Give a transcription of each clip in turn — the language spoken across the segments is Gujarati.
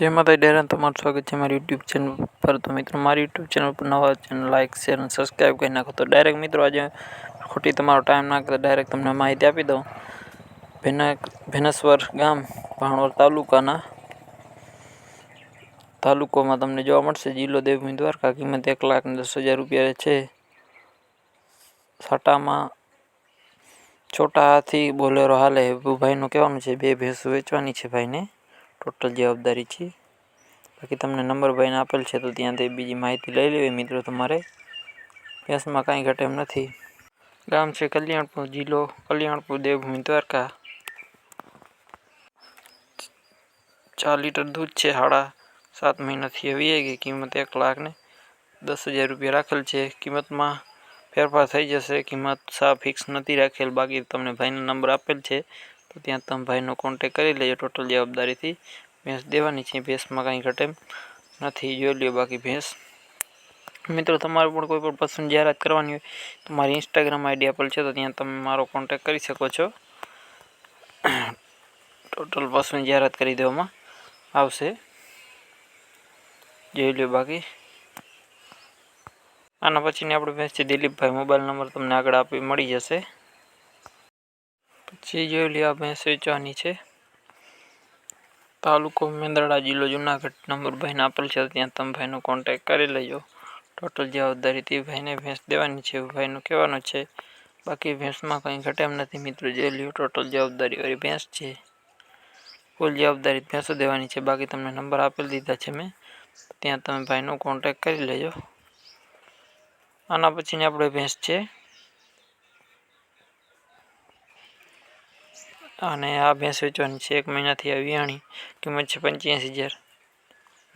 જય માતા ડેરાન તમારું સ્વાગત છે મારી યુટ્યુબ ચેનલ પર. તો મિત્રો, મારી યુટ્યુબ ચેનલ પર નવા ચેનલ લાઇક શેર અને સબસ્ક્રાઈબ કરી નાખો. તો ડાયરેક્ટ મિત્રો, આજે ખોટી તમારો ટાઈમ નાખતા ડાયરેક્ટ તમને માહિતી આપી દઉં. ભેના ભેનેશ્વર ગામ ભાણવર તાલુકાના તાલુકોમાં તમને જોવા મળશે, જિલ્લો દેવભૂમિ દ્વારકા. કિંમત એક લાખ દસ હજાર રૂપિયા છે. સાટામાં છોટા હાથી બોલેરો હાલે ભાઈનું કહેવાનું છે, બે ભેંસો વેચવાની છે ભાઈને. ટોટલ જવાબદારી છે. બાકી તમને નંબર ભાઈને આપેલ છે તો ત્યાંથી બીજી માહિતી લઈ લેવી મિત્રો તમારે. ભેંસમાં કાંઈ ઘટે એમ નથી. ગામ છે કલ્યાણપુર, જિલ્લો કલ્યાણપુર, દેવભૂમિ દ્વારકા. ચાર લીટર દૂધ છે સાડા સાત મહિનાથી આવી ગઈ. કિંમત એક લાખને દસ હજાર રૂપિયા રાખેલ છે. કિંમતમાં ફેરફાર થઈ જશે. કિંમત સા ફિક્સ નથી રાખેલ. બાકી તમને ભાઈનો નંબર આપેલ છે. તો ત્યાં તમે ભાઈનો કોન્ટેક કરી લેજો ટોટલ જવાબદારીથી. ભેંસ દેવાની છે, ભેંસમાં કાંઈ ઘટે નથી, જોઈ લ્યો બાકી ભેંસ. મિત્રો, તમારે પણ કોઈ પણ પસંદ જાહેરાત કરવાની હોય, તો મારી ઇન્સ્ટાગ્રામ આઈડી આપેલ છે, તો ત્યાં તમે મારો કોન્ટેક કરી શકો છો. ટોટલ પસંદ જાહેરાત કરી દેવામાં આવશે. જોઈ લ્યો બાકી. આના પછીની આપણે ભેંસ છે દિલીપભાઈ. મોબાઈલ નંબર તમને આગળ આપી મળી જશે. પછી જોઈ લઈએ ભેંસ વેચવાની છે. તાલુકો મેંદરડા જિલ્લો જુનાગઢ. નંબર ભાઈને આપેલ છે ત્યાં તમે ભાઈનો કોન્ટેક કરી લેજો. ટોટલ જવાબદારીથી ભાઈને ભેંસ દેવાની છે ભાઈનું કહેવાનું છે. બાકી ભેંસમાં કંઈ ઘટે એમ નથી મિત્રો, જોઈ લ્યો ટોટલ જવાબદારીવાળી ભેંસ છે. ફૂલ જવાબદારી ભેંસો દેવાની છે, બાકી તમને નંબર આપેલ દીધા છે મેં. ત્યાં તમે ભાઈનો કોન્ટેક કરી લેજો. આના પછીની આપણે ભેંસ છે. અને આ ભેંસ વેચવાની છે, એક મહિનાથી આ વિયાણી કિંમત છે પંચ્યાસી હજાર.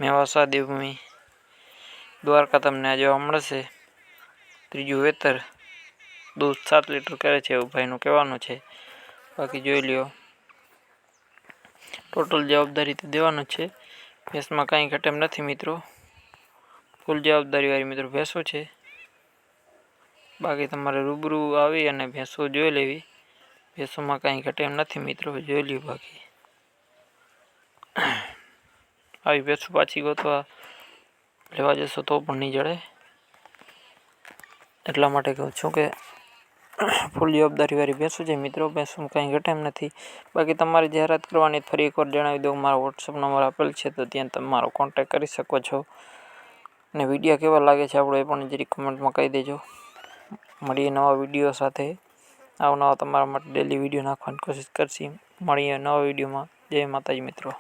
મેવાસા દેવભૂમિ દ્વારકા તમને આ જોવા મળશે ત્રીજું વેતર. દૂધ સાત લીટર કરે છે, એવું ભાઈનું કહેવાનું છે. બાકી જોઈ લ્યો. ટોટલ જવાબદારી તો દેવાનું છે. ભેંસમાં કાંઈ ઘટે એમ નથી મિત્રો. ફૂલ જવાબદારીવાળી મિત્રો ભેંસો છે. બાકી તમારે રૂબરૂ આવી અને ભેંસો જોઈ લેવી. ભેંસોમાં કાંઈ ઘટે એમ નથી મિત્રો, જોઈ લ્યું બાકી. આવી ભેંસો પાછી ગોતવા લેવા જશો તો પણ નહીં જડે. એટલા માટે કહું છું કે ફૂલ જવાબદારીવાળી ભેંસો છે મિત્રો, ભેંસોમાં કાંઈ ઘટે એમ નથી. બાકી તમારે જાહેરાત કરવાની ફરી એકવાર જણાવી દઉં, મારો વોટ્સઅપ નંબર આપેલ છે તો ત્યાં તમે મારો કોન્ટેક કરી શકો છો. અને વીડિયો કેવા લાગે છે આપણો એ પણ જરી કમેન્ટમાં કહી દેજો. મળીએ નવા વીડિયો સાથે. આવનવા તમારા માટે ડેલી વીડિયો નાખવાની કોશિશ કરશી. મળીએ નવા વિડીયોમાં જય માતાજી મિત્રો.